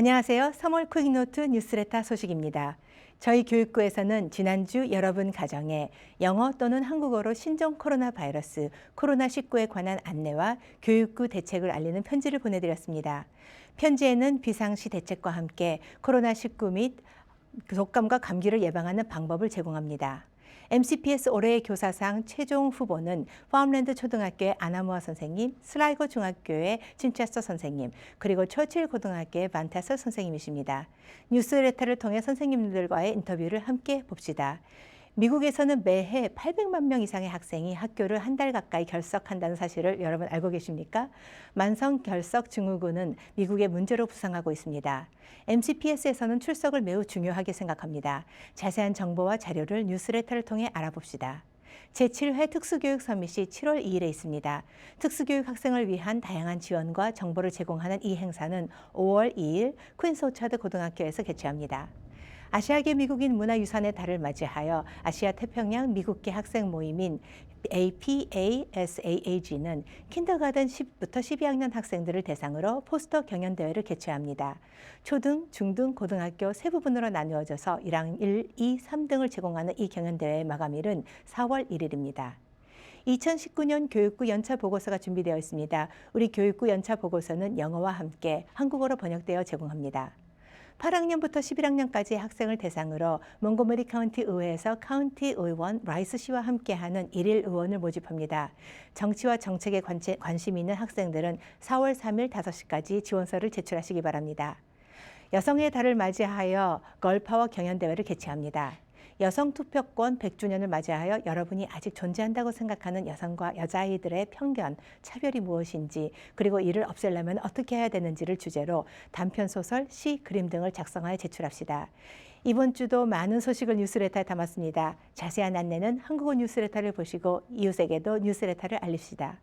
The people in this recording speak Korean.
안녕하세요. 3월 퀵노트 뉴스레터 소식입니다. 저희 교육부에서는 지난주 여러분 가정에 영어 또는 한국어로 신종 코로나 바이러스 코로나19에 관한 안내와 교육부 대책을 알리는 편지를 보내드렸습니다. 편지에는 비상시 대책과 함께 코로나19 및 독감과 감기를 예방하는 방법을 제공합니다. MCPS 올해의 교사상 최종 후보는 파움랜드 초등학교의 아나무아 선생님, 슬라이고 중학교의 친체서 선생님, 그리고 처칠 고등학교의 반타서 선생님이십니다. 뉴스레터를 통해 선생님들과의 인터뷰를 함께 봅시다. 미국에서는 매해 800만 명 이상의 학생이 학교를 한 달 가까이 결석한다는 사실을 여러분 알고 계십니까? 만성 결석 증후군은 미국의 문제로 부상하고 있습니다. MCPS에서는 출석을 매우 중요하게 생각합니다. 자세한 정보와 자료를 뉴스레터를 통해 알아봅시다. 제7회 특수교육 서밋이 7월 2일에 있습니다. 특수교육 학생을 위한 다양한 지원과 정보를 제공하는 이 행사는 5월 2일 퀸스 오차드 고등학교에서 개최합니다. 아시아계 미국인 문화유산의 달을 맞이하여 아시아 태평양 미국계 학생 모임인 APASAAG는 킨더가든 10부터 12학년 학생들을 대상으로 포스터 경연 대회를 개최합니다. 초등, 중등, 고등학교 세 부분으로 나누어져서 1학 1, 2, 3등을 제공하는 이 경연 대회의 마감일은 4월 1일입니다. 2019년 교육부 연차 보고서가 준비되어 있습니다. 우리 교육부 연차 보고서는 영어와 함께 한국어로 번역되어 제공합니다. 8학년부터 11학년까지 학생을 대상으로 몽고머리 카운티 의회에서 카운티 의원 라이스 씨와 함께하는 일일 의원을 모집합니다. 정치와 정책에 관심 있는 학생들은 4월 3일 5시까지 지원서를 제출하시기 바랍니다. 여성의 달을 맞이하여 걸파워 경연대회를 개최합니다. 여성 투표권 100주년을 맞이하여 여러분이 아직 존재한다고 생각하는 여성과 여자아이들의 편견, 차별이 무엇인지 그리고 이를 없애려면 어떻게 해야 되는지를 주제로 단편 소설, 시, 그림 등을 작성하여 제출합시다. 이번 주도 많은 소식을 뉴스레터에 담았습니다. 자세한 안내는 한국어 뉴스레터를 보시고 이웃에게도 뉴스레터를 알립시다.